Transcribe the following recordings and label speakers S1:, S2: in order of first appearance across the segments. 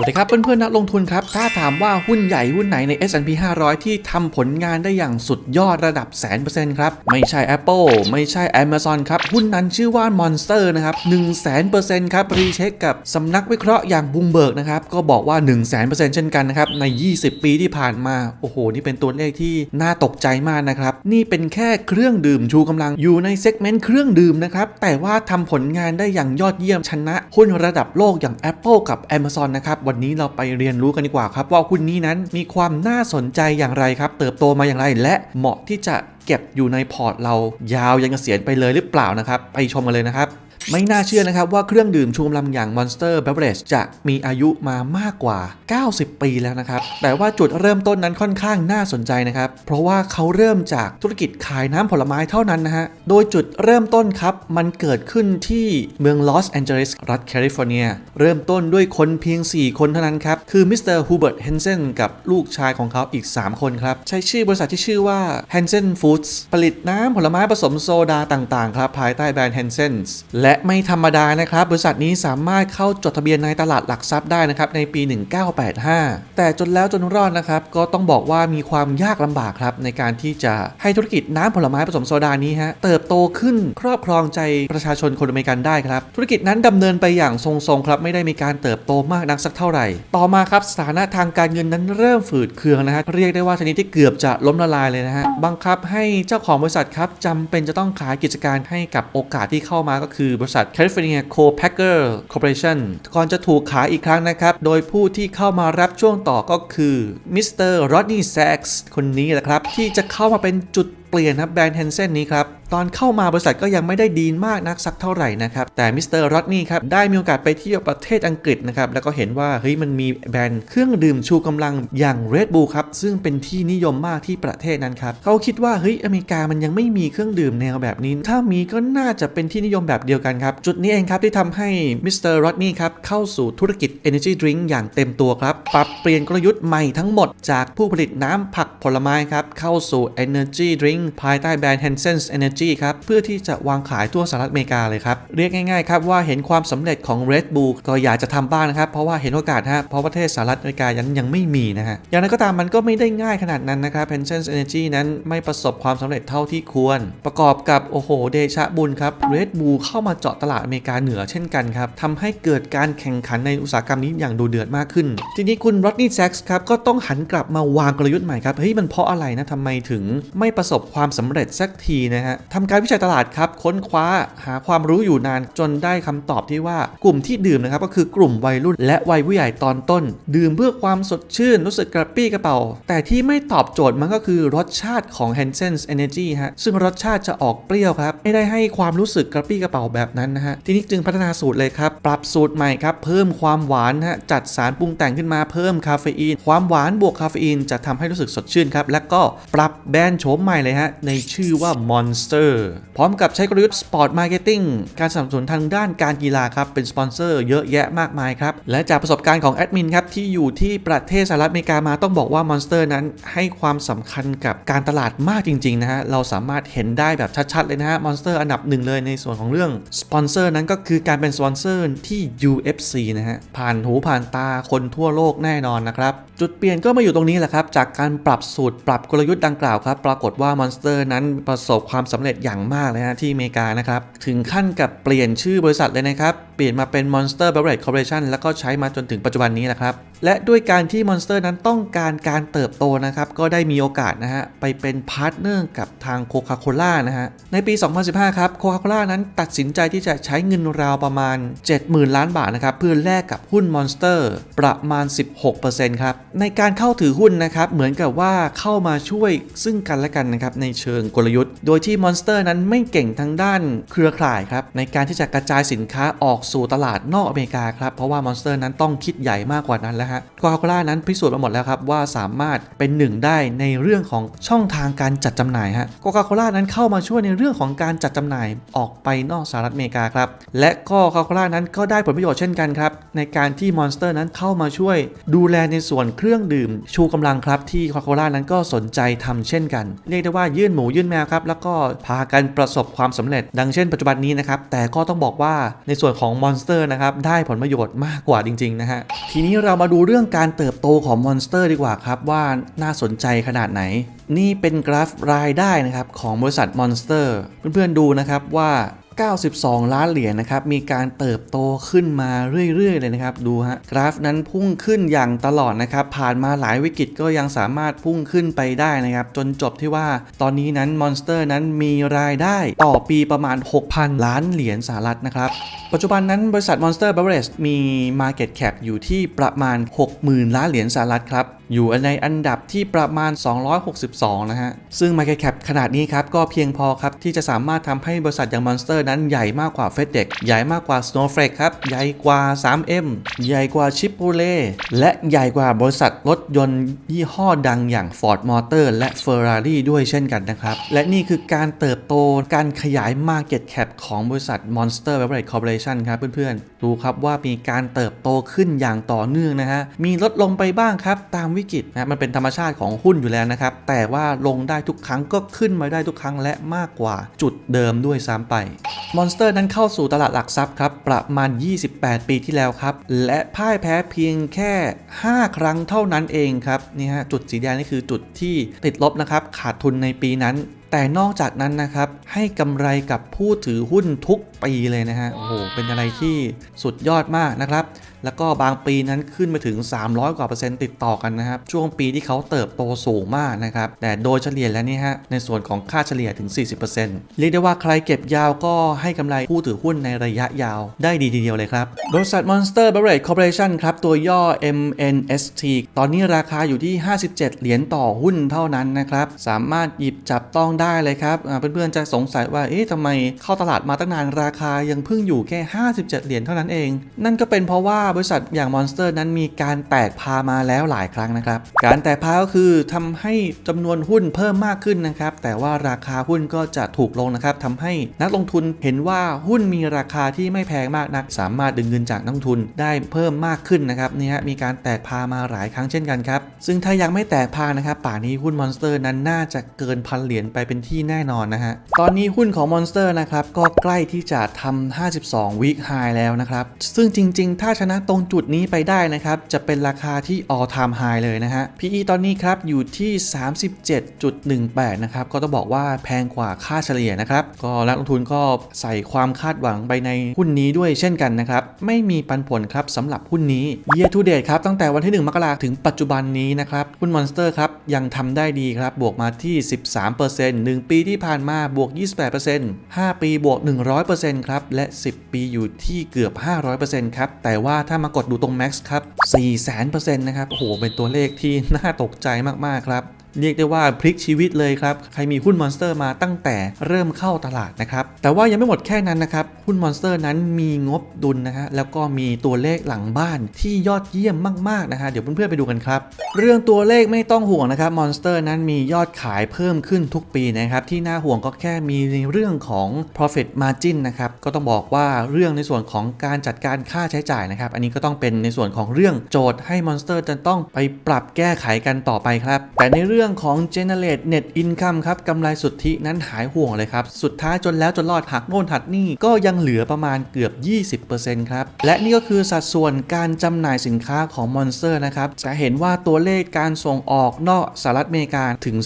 S1: สวัสดีครับเพื่อนๆนักลงทุนครับ ถ้าถามว่าหุ้นใหญ่หุ้นไหนใน S&P 500 ที่ทำผลงานได้อย่างสุดยอดระดับแสนเปอร์เซ็นต์ครับ ไม่ใช่ Apple ไม่ใช่ Amazon ครับ หุ้นนั้นชื่อว่า Monster นะครับ1 0 0 0 0 0 0ครับ รีเช็คกับสำนักวิเคราะห์อย่างบูมเบิร์กนะครับ ก็บอกว่า 1 0 0 0 0 0เช่นกันนะครับ ใน 20 ปีที่ผ่านมา โอ้โห นี่เป็นตัวเลขที่น่าตกใจมากนะครับ นี่เป็นแค่เครื่องดื่มชูกำลังอยู่ในเซกเมนต์เครื่องดื่มนะครับแต่ว่าทำผลงานได้อย่างยอดเยี่ยมชนะหุ้นระดับโลกอย่าง Apple กับ Amazon นะครับวันนี้เราไปเรียนรู้กันดีกว่าครับ ว่าหุ้นนี้นั้นมีความน่าสนใจอย่างไรครับ เติบโตมาอย่างไร และเหมาะที่จะเก็บอยู่ในพอร์ตเรายาวยังเกษียณไปเลยหรือเปล่านะครับ ไปชมกันเลยนะครับ ไม่น่าเชื่อนะครับว่าเครื่องดื่มชูกำลังอย่าง Monster Beverage จะมีอายุมามากกว่า 90 ปีแล้วนะครับ แต่ว่าจุดเริ่มต้นนั้นค่อนข้างน่าสนใจนะครับ เพราะว่าเขาเริ่มจากธุรกิจขายน้ำผลไม้เท่านั้นนะฮะ โดยจุดเริ่มต้นครับ มันเกิดขึ้นที่เมืองลอสแอนเจลิสรัฐแคลิฟอร์เนีย เริ่มต้นด้วยคนเพียง 4 คนเท่านั้นครับ คือมิสเตอร์ฮูเบิร์ตเฮนเซนกับลูกชายของเขาอีก 3 คนครับ ใช้ชื่อบริษัทที่ชื่อว่า Hansen Foods ผลิตน้ำผลไม้ผสมโซดาต่างๆครับภายใต้แบรนด์ Hansen's และไม่ธรรมดานะครับ บริษัทนี้สามารถเข้าจดทะเบียนในตลาดหลักทรัพย์ได้นะครับในปี 1985 แต่จนแล้วจนรอดนะครับก็ต้องบอกว่ามีความยากลำบากครับในการที่จะให้ธุรกิจน้ำผลไม้ผสมโซดานี้ฮะเติบโตขึ้นครอบครองใจประชาชนคนอเมริกันได้ครับ ธุรกิจนั้นดำเนินไปอย่างทรงๆครับไม่ได้มีการเติบโตมากนักสักเท่าไหร่ ต่อมาครับสถานะทางการเงินนั้นเริ่มฝืดเคืองนะฮะเรียกได้ว่าชนิดที่เกือบจะล้มละลายเลยนะฮะบังคับให้เจ้าของบริษัทครับจำเป็นจะต้องขายกิจการให้กับโอกาสที่เข้ามาก็คือบริษัท California Co-Packer Corporation ก่อนจะถูกขายอีกครั้งนะครับ โดยผู้ที่เข้ามารับช่วงต่อก็คือมิสเตอร์โรดนี่แซ็กส์คนนี้แหละครับ ที่จะเข้ามาเป็นจุดเปลี่ยนครับแบรนด์เฮนเซนนี้ครับ ตอนเข้ามาบริษัทก็ยังไม่ได้ดีมากนักสักเท่าไหร่นะครับ แต่มิสเตอร์รอดนี่ครับ ได้มีโอกาสไปเที่ยวประเทศอังกฤษนะครับ แล้วก็เห็นว่าเฮ้ยมันมีแบรนด์เครื่องดื่มชูกำลังอย่าง Red Bull ครับ ซึ่งเป็นที่นิยมมากที่ประเทศนั้นครับ เขาคิดว่าเฮ้ยอเมริกามันยังไม่มีเครื่องดื่มแนวแบบนี้ ถ้ามีก็น่าจะเป็นที่นิยมแบบเดียวกันครับ จุดนี้เองครับที่ทำให้มิสเตอร์รอดนี่ครับเข้าสู่ธุรกิจ Energy Drink อย่างเต็มตัวครับ ปรับเปลี่ยนกลยุทธ์ใหม่ทั้งหมดจากผู้ผลิตน้ำผักผลไม้ครับเข้าสู่ Energy Drink ภายใต้แบรนด์ Hansen's Energy ครับเพื่อที่จะวางขายทั่วสหรัฐอเมริกาเลยครับเรียกง่ายๆครับว่าเห็นความสำเร็จของ Red Bull ก็อยากจะทำบ้างนะครับ เพราะว่าเห็นโอกาสฮะเพราะประเทศสหรัฐอเมริกายังยังไม่มีนะฮะอย่างไรก็ตามมันก็ไม่ได้ง่ายขนาดนั้นนะครับ Hansen's Energy นั้นไม่ประสบความสำเร็จเท่าที่ควร ประกอบกับโอ้โหเดชะบุญครับ Red Bull เข้ามาเจาะตลาดอเมริกาเหนือเช่นกันครับทำให้เกิดการแข่งขันในอุตสาหกรรมนี้อย่างดูเดือดมากขึ้น ทีนี้คุณ Rodney Sachs ครับก็ต้องหันกลับมาวางกลยุทธ์ใหม่ครับเฮ้ยมันเพราะอะไรนะทำไมถึงไม่ประสบความสำเร็จสักทีนะฮะทำการวิจัยตลาดครับ ค้นคว้าหาความรู้อยู่นานจนได้คำตอบที่ว่ากลุ่มที่ดื่มนะครับก็คือกลุ่มวัยรุ่นและวัยผู้ใหญ่ตอนต้น ดื่มเพื่อความสดชื่นรู้สึกกระปี้กระเป๋า แต่ที่ไม่ตอบโจทย์มันก็คือรสชาติของ Hansen's Energy ฮะซึ่งรสชาติจะออกเปรี้ยวครับ ไม่ได้ให้ความรู้สึกกระปี้กระเป๋าแบบนั้นนะฮะทีนี้จึงพัฒนาสูตรเลยครับ ปรับสูตรใหม่ครับ เพิ่มความหวานฮะจัดสารปรุงแต่งขึ้นมาเพิ่มคาเฟอีน ความหวานบวกคาเฟอีนจะทำให้รู้สึกสดชื่นครับและก็ปรับแบรนด์โฉมใหม่เลยฮะในชื่อว่า Monster พร้อมกับใช้กลยุทธ์ Sport Marketing การสนับสนุนทางด้านการกีฬาครับ เป็นสปอนเซอร์เยอะแยะมากมายครับ และจากประสบการณ์ของแอดมินครับ ที่อยู่ที่ประเทศสหรัฐอเมริกามาต้องบอกว่า Monster นั้นให้ความสำคัญกับการตลาดมากจริง ๆ นะฮะ เราสามารถเห็นได้แบบชัด ๆ เลยนะฮะ Monster อันดับหนึ่งเลยในส่วนของเรื่องสปอนเซอร์นั้นก็คือการเป็นสปอนเซอร์ที่ UFC นะฮะผ่านหูผ่านตาคนทั่วโลกแน่นอนนะครับ จุดเปลี่ยนก็มาอยู่ตรงนี้แหละครับ จากการปรับสูตรปรับกลยุทธ์ดังกล่าวครับ ปรากฏว่ามอนสเตอร์นั้นประสบความสำเร็จอย่างมากเลยนะที่อเมริกานะครับ ถึงขั้นกับเปลี่ยนชื่อบริษัทเลยนะครับ เปลี่ยนมาเป็น Monster Beverage Corporation แล้วก็ใช้มาจนถึงปัจจุบันนี้แหละครับและด้วยการที่ Monster นั้นต้องการการเติบโตนะครับ ก็ได้มีโอกาสนะฮะ ไปเป็นพาร์ทเนอร์กับทาง Coca-Cola นะฮะ ในปี 2015 ครับ Coca-Cola นั้นตัดสินใจที่จะใช้เงินราวประมาณ 70,000 ล้านบาทนะครับ เพื่อแลกกับหุ้น Monster ประมาณ 16%ครับ ในการเข้าถือหุ้นนะครับ เหมือนกับว่าเข้ามาช่วยซึ่งกันและกันนะครับในเชิงกลยุทธ์ โดยที่ Monster นั้นไม่เก่งทางด้านเครือข่ายครับในการที่จะกระจายสินค้าออกสู่ตลาดนอกอเมริกาครับเพราะว่า Monster นั้นต้องคิดใหญ่มากกว่านั้นและนะฮะโคคาโคล่านั้นพิสูจน์มาหมดแล้วครับว่าสามารถเป็นหนึ่งได้ในเรื่องของช่องทางการจัดจำหน่ายฮะโคคาโคล่านั้นเข้ามาช่วยในเรื่องของการจัดจำหน่ายออกไปนอกสหรัฐอเมริกาครับและก็โคคาโคล่านั้นก็ได้ผลประโยชน์เช่นกันครับในการที่มอนสเตอร์นั้นเข้ามาช่วย ดูแลในส่วนเครื่องดื่ม ชูกำลังครับที่โคคาโคล่านั้นก็สนใจทำเช่นกัน เรียกได้ว่ายื่นหมูยื่นแมวครับแล้วก็พากันประสบความสำเร็จ ดังเช่นปัจจุบันนี้นะครับแต่ก็ต้องบอกว่าในส่วนของมอนสเตอร์นะครับได้ผลประโยชน์มากกว่าจริงๆนะฮะทีนี้เรามาดููเรื่องการเติบโตของมอนสเตอร์ดีกว่าครับว่าน่าสนใจขนาดไหน นี่เป็นกราฟรายได้นะครับของบริษัทมอนสเตอร์เพื่อนๆดูนะครับว่า 92 ล้านเหรียญนะครับ มีการเติบโตขึ้นมาเรื่อย ๆ เลยนะครับ ดูฮะ กราฟนั้นพุ่งขึ้นอย่างตลอดนะครับ ผ่านมาหลายวิกฤตก็ยังสามารถพุ่งขึ้นไปได้นะครับ จนจบที่ว่าตอนนี้นั้นมอนสเตอร์นั้นมีรายได้ต่อปีประมาณ 6,000 ล้านเหรียญสหรัฐนะครับปัจจุบันนั้นบริษัท Monster Beverage มี Market Cap อยู่ที่ประมาณ 60,000 ล้านเหรียญสหรัฐครับ อยู่ในอันดับที่ประมาณ 262 นะฮะ ซึ่ง Market Cap ขนาดนี้ครับ ก็เพียงพอครับ ที่จะสามารถทำให้บริษัทอย่าง Monster นั้นใหญ่มากกว่า FedEx ใหญ่มากกว่า Snowflake ครับ ใหญ่กว่า 3M ใหญ่กว่า Chipotle และใหญ่กว่าบริษัทรถยนต์ยี่ห้อดังอย่าง Ford Motor และ Ferrari ด้วยเช่นกันนะครับ และนี่คือการเติบโตการขยาย Market Cap ของบริษัท Monster Beverage Corporation ครับเพื่อนๆ ดูครับว่ามีการเติบโตขึ้นอย่างต่อเนื่องนะฮะ มีลดลงไปบ้างครับตามวิกฤตนะมันเป็นธรรมชาติของหุ้นอยู่แล้วนะครับ แต่ว่าลงได้ทุกครั้งก็ขึ้นมาได้ทุกครั้งและมากกว่าจุดเดิมด้วยซ้ำไปมอนสเตอร์นั้นเข้าสู่ตลาดหลักทรัพย์ครับ ประมาณ 28 ปีที่แล้วครับ และพ่ายแพ้เพียงแค่ 5 ครั้งเท่านั้นเองครับนี่ฮะจุดสีแดงนี่คือจุดที่ติดลบนะครับ ขาดทุนในปีนั้น แต่นอกจากนั้นนะครับให้กำไรกับผู้ถือหุ้นทุกปีเลยนะฮะโอ้โหเป็นอะไรที่สุดยอดมากนะครับ แล้วก็บางปีนั้นขึ้นไปถึง 300 กว่าเปอร์เซ็นต์ติดต่อกันนะครับ ช่วงปีที่เขาเติบโตสูงมากนะครับ แต่โดยเฉลี่ยแล้วนี่ฮะในส่วนของค่าเฉลี่ยถึง 40%เรียกได้ว่าใครเก็บยาวก็ให้กำไรผู้ถือหุ้นในระยะยาวได้ดีทีเดียวเลยครับ บริษัท Monster Beverage Corporation ครับตัวย่อ MNST ตอนนี้ราคาอยู่ที่ 57 เหรียญต่อหุ้นเท่านั้นนะครับสามารถหยิบจับต้องได้เลยครับเพื่อนๆจะสงสัยว่าเอ๊ะทำไมเข้าตลาดมาตั้งนานราคายังเพิ่งอยู่แค่ 57 เหรียญเท่านั้นเอง นั่นก็เป็นเพราะว่าบริษัทอย่าง Monster นั้นมีการแตกพามาแล้วหลายครั้งนะครับ การแตกพาก็คือทำให้จำนวนหุ้นเพิ่มมากขึ้นนะครับ แต่ว่าราคาหุ้นก็จะถูกลงนะครับทำให้นักลงทุนเห็นว่าหุ้นมีราคาที่ไม่แพงมากนัก สามารถดึงเงินจากนักทุนได้เพิ่มมากขึ้นนะครับนี่ฮะมีการแตกพามาหลายครั้งเช่นกันครับซึ่งถ้ายังไม่แตกพานะครับป่านี้หุ้น Monster นั้นน่าจะเกินพันเหรียญไปเป็นที่แน่นอนนะฮะ ตอนนี้หุ้นของ Monster นะครับ ก็ใกล้ที่จะทำ 52 week high แล้วนะครับ ซึ่งจริง ๆ ถ้าชนะตรงจุดนี้ไปได้นะครับ จะเป็นราคาที่ all time high เลยนะฮะ PE ตอนนี้ครับ อยู่ที่ 37.18 นะครับ ก็ต้องบอกว่าแพงกว่าค่าเฉลี่ยนะครับ ก็นักลงทุนก็ใส่ความคาดหวังไปในหุ้นนี้ด้วยเช่นกันนะครับ ไม่มีปันผลครับสำหรับหุ้นนี้ year to date ครับตั้งแต่วันที่ 1 มกราคมถึงปัจจุบันนี้นะครับหุ้น Monster ครับยังทำได้ดีครับบวกมาที่ 13% 1 ปีที่ผ่านมาบวก 28% 5 ปีบวก 100%ครับ และ 10 ปีอยู่ที่เกือบ 500%ครับ แต่ว่าถ้ามากดดูตรง Max ครับ 400%นะครับ โอ้โห เป็นตัวเลขที่น่าตกใจมาก ๆ ครับ เรียกได้ว่าพลิกชีวิตเลยครับ ใครมีหุ้นมอนสเตอร์มาตั้งแต่เริ่มเข้าตลาดนะครับ แต่ว่ายังไม่หมดแค่นั้นนะครับ หุ้นมอนสเตอร์นั้นมีงบดุลนะฮะ แล้วก็มีตัวเลขหลังบ้านที่ยอดเยี่ยมมากๆนะฮะ เดี๋ยวเพื่อนๆไปดูกันครับ เรื่องตัวเลขไม่ต้องห่วงนะครับ มอนสเตอร์นั้นมียอดขายเพิ่มขึ้นทุกปีนะครับ ที่น่าห่วงก็แค่มีในเรื่องของ profit margin นะครับ ก็ต้องบอกว่าเรื่องในส่วนของการจัดการค่าใช้จ่ายนะครับ อันนี้ก็ต้องเป็นในส่วนของเรื่องโจทย์ให้มอนสเตอร์จะต้องไปปรับแก้ไขกันต่อไปครับ แต่ในเรื่องของ generate net income ครับกำไรสุทธินั้นหายห่วงเลยครับ สุดท้ายจนแล้วจนรอดหักโน่นหักนี่ก็ยังเหลือประมาณเกือบ 20%ครับ และนี่ก็คือสัดส่วนการจำหน่ายสินค้าของ Monster นะครับจะเห็นว่าตัวเลขการส่งออกนอกสหรัฐอเมริกาถึง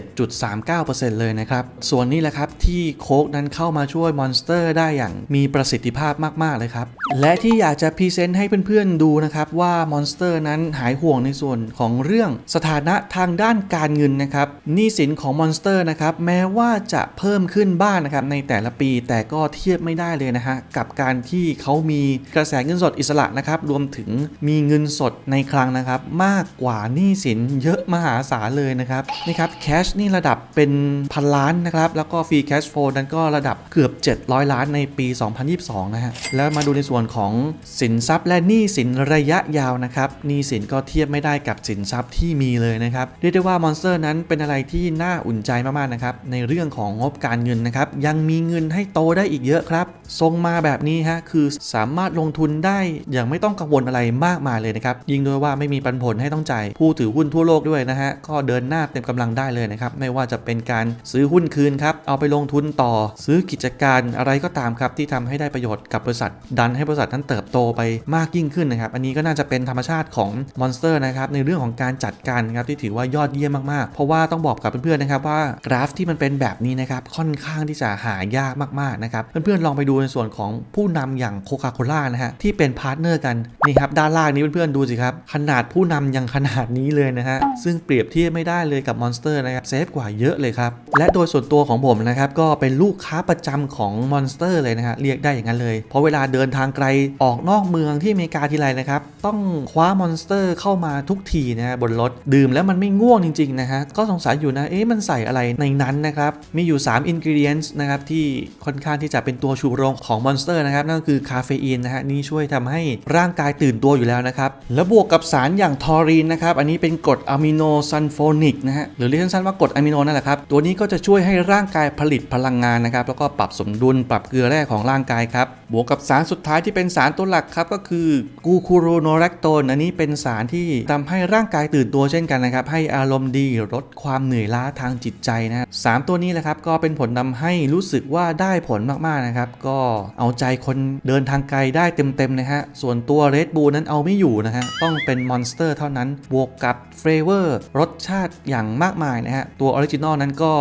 S1: 37.39%เลยนะครับ ส่วนนี้แหละครับที่โค้กนั้นเข้ามาช่วย Monster ได้อย่างมีประสิทธิภาพมาก ๆ เลยครับ และที่อยากจะพรีเซนต์ให้เพื่อนๆดูนะครับว่า Monster นั้นหายห่วงในส่วนของเรื่องสถานะทางด้านานการเงินนะครับหนี้สินของมอนสเตอร์นะครับแม้ว่าจะเพิ่มขึ้นบ้างนะครับในแต่ละปีแต่ก็เทียบไม่ได้เลยนะฮะกับการที่เขามีกระแสเงินสดอิสระนะครับรวมถึงมีเงินสดในคลังนะครับมากกว่าหนี้สินเยอะมหาศาลเลยนะครับนี่ครับแคชนี่ระดับเป็นพันล้านนะครับแล้วก็ฟรีแคชโฟนั้นก็ระดับเกือบ 700 ล้านในปี 2022 นะฮะแล้วมาดูในส่วนของสินทรัพย์และหนี้สินระยะยาวนะครับหนี้สินก็เทียบไม่ได้กับสินทรัพย์ที่มีเลยนะครับเรียกได้ว่ามอนสเตอร์นั้นเป็นอะไรที่น่าอุ่นใจมากๆนะครับ ในเรื่องของงบการเงินนะครับ ยังมีเงินให้โตได้อีกเยอะครับ ทรงมาแบบนี้ฮะคือสามารถลงทุนได้อย่างไม่ต้องกังวลอะไรมากมายเลยนะครับ ยิ่งด้วยว่าไม่มีปันผลให้ต้องจ่ายผู้ถือหุ้นทั่วโลกด้วยนะฮะก็เดินหน้าเต็มกำลังได้เลยนะครับ ไม่ว่าจะเป็นการซื้อหุ้นคืนครับเอาไปลงทุนต่อ ซื้อกิจการอะไรก็ตามครับที่ทำให้ได้ประโยชน์กับบริษัท ดันให้บริษัทนั้นเติบโตไปมากยิ่งขึ้นนะครับ อันนี้ก็น่าจะเป็นธรรมชาติของมอนสเตอร์นะครับในเรื่องของการจัดการครับที่ถือว่ายอดเยี่ยมมากๆ เพราะว่าต้องบอกกับเพื่อนๆนะครับว่ากราฟที่มันเป็นแบบนี้นะครับค่อนข้างที่จะหายากมากๆนะครับเพื่อนๆลองไปดูในส่วนของผู้นำอย่างโคคาโคล่านะฮะที่เป็นพาร์ทเนอร์กันนี่ครับด้านล่างนี้เพื่อนๆดูสิครับขนาดผู้นำยังขนาดนี้เลยนะฮะซึ่งเปรียบเทียบไม่ได้เลยกับมอนสเตอร์นะครับเซฟกว่าเยอะเลยครับและโดยส่วนตัวของผมนะครับก็เป็นลูกค้าประจำของมอนสเตอร์เลยนะฮะเรียกได้อย่างนั้นเลย เพราะเวลาเดินทางไกลออกนอกเมืองที่อเมริกาทีไรนะครับต้องคว้ามอนสเตอร์เข้ามาทุกทีนะฮะบนรถดื่มแล้วมันไม่ง่วงจริงๆนะฮะก็สงสัยอยู่นะเอ๊ะมันใส่อะไรในนั้นนะครับมีอยู่ 3 ingredients นะครับที่ค่อนข้างที่จะเป็นตัวชูโรงของมอนสเตอร์นะครับนั่นก็คือคาเฟอีนนะฮะนี่ช่วยทำให้ร่างกายตื่นตัวอยู่แล้วนะครับแล้วบวกกับสารอย่างทอรีนนะครับอันนี้เป็นกรดอะมิโนซัลโฟนิกนะฮะหรือเรียกสั้นๆว่ากรดอะมิโนนั่นแหละครับตัวนี้ก็จะช่วยให้ร่างกายผลิตพลังงานนะครับแล้วก็ปรับสมดุลปรับเกลือแร่ของร่างกายครับบวกกับสารสุดท้ายที่เป็นสารตัวหลักครับก็คือกูคูโรโนแรคโตนอันนี้เป็นสารที่ทำให้ร่างกายตื่นตัวเช่นกันนะครับให้อารมณ์ดีลดความเหนื่อยล้าทางจิตใจนะสามตัวนี้แหละครับก็เป็นผลทำให้รู้สึกว่าได้ผลมากๆนะครับ ก็เอาใจคนเดินทางไกลได้เต็มๆนะฮะส่วนตัวเรดบูนั้นเอาไม่อยู่นะฮะต้องเป็นมอนสเตอร์เท่านั้นบวกกับเฟรเวอร์รสชาติอย่างมากมายนะฮะตัวออริจินอลนั้นก็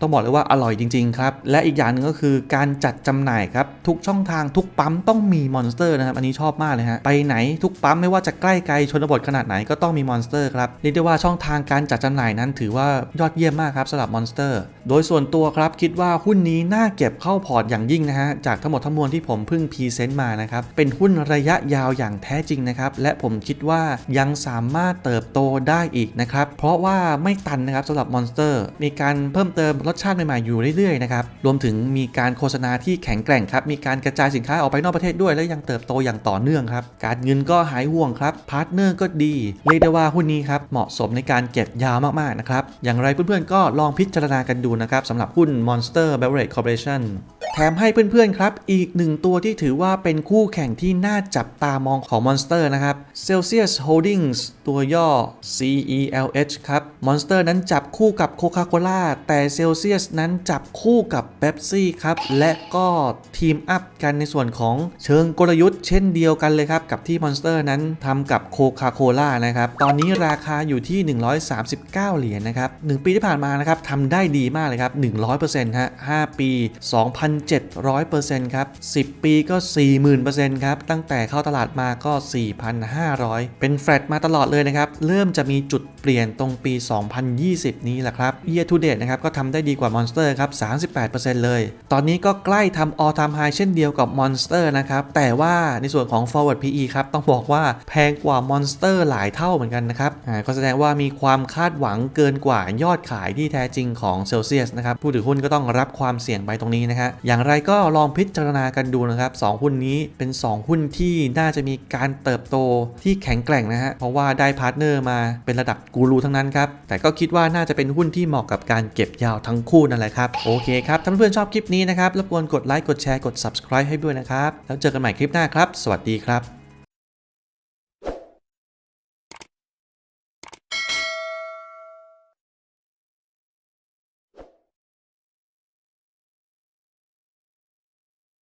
S1: ต้องบอกเลยว่าอร่อยจริงๆครับและอีกอย่างหนึ่งก็คือการจัดจำหน่ายครับทุกช่องทางทุกปั๊มต้องมีมอนสเตอร์นะครับอันนี้ชอบมากเลยฮะไปไหนทุกปั๊มไม่ว่าจะใกล้ไกลชนบทขนาดไหนก็ต้องมีมอนสเตอร์ครับเรียกได้ว่าช่องทางการจัดจำหน่ายนั้นถือว่ายอดเยี่ยมมากครับสำหรับมอนสเตอร์โดยส่วนตัวครับคิดว่าหุ้นนี้น่าเก็บเข้าพอร์ตอย่างยิ่งนะฮะจากทั้งหมดทั้งมวลที่ผมเพิ่งพรีเซนต์มานะครับเป็นหุ้นระยะยาวอย่างแท้จริงนะครับและผมคิดว่ายังสามารถเติบโตได้อีกนะครับเพราะว่าไม่ตันนะครับสำหรับมอนสเตอร์มีการเพิ่มเติมรสชาติใหม่ๆอยู่เรื่อยๆนะครับรวมถึงมีการโฆษณาที่แข็งแกร่งครับมีการกระจายสินค้าออกไปนอกประเทศด้วย และยังเติบโตอย่างต่อเนื่องครับการเงินก็หายห่วงครับพาร์ทเนอร์ก็ดีเรียกได้ว่าหุ้นนี้ครับเหมาะสมในการเก็บยยาวมากๆนะครับ อย่างไรเพื่อนๆก็ลองพิจารณากันดูนะครับสำหรับหุ้น Monster Beverage Corporation แถมให้เพื่อนๆครับ อีกหนึ่งตัวที่ถือว่าเป็นคู่แข่งที่น่าจับตามองของ Monster นะครับ Celsius Holdings ตัวย่อ CELH ครับ Monster นั้นจับคู่กับ Coca-Cola แต่ Celsius นั้นจับคู่กับ Pepsi ครับ และก็ทีมอัพกันในส่วนของเชิงกลยุทธ์เช่นเดียวกันเลยครับ กับที่ Monster นั้นทำกับ Coca-Cola นะครับ ตอนนี้ราคาอยู่ที่ 139 เหรียญนะครับ 1 ปีที่ผ่านมานะครับทำได้ดีมากเลยครับ 100%ฮะ 5 ปี2,700%ครับ 10 ปีก็ 40,000%ครับ ตั้งแต่เข้าตลาดมาก็ 4,500 เป็นแฟลตมาตลอดเลยนะครับ เริ่มจะมีจุดเปลี่ยนตรงปี 2020 นี้แหละครับ Year to date นะครับก็ทำได้ดีกว่า Monster ครับ 38%เลย ตอนนี้ก็ใกล้ทำ all time high เช่นเดียวกับ Monster นะครับ แต่ว่าในส่วนของ forward PE ครับต้องบอกว่าแพงกว่า Monster หลายเท่าเหมือนกันนะครับอ่าก็แสดงว่ามีความคาดหวังเกินกว่ายอดขายที่แท้จริงของ Celsius นะครับผู้ถือหุ้นก็ต้องรับความเสี่ยงไปตรงนี้นะฮะอย่าางไรก็ลองพิจารณากันดูนะครับสองหุ้นนี้เป็น 2 หุ้นที่น่าจะมีการเติบโตที่แข็งแกร่งนะฮะ เพราะว่าได้พาร์ทเนอร์มาเป็นระดับกูรูทั้งนั้นครับ แต่ก็คิดว่าน่าจะเป็นหุ้นที่เหมาะกับการเก็บยาวทั้งคู่นั่นแหละครับ โอเคครับ ถ้าเพื่อนๆชอบคลิปนี้นะครับ รบกวนกดไลค์ กดแชร์ กด subscribe ให้ด้วยนะครับ แล้วเจอกันใหม่คลิปหน้าครับ สวัสดีครับ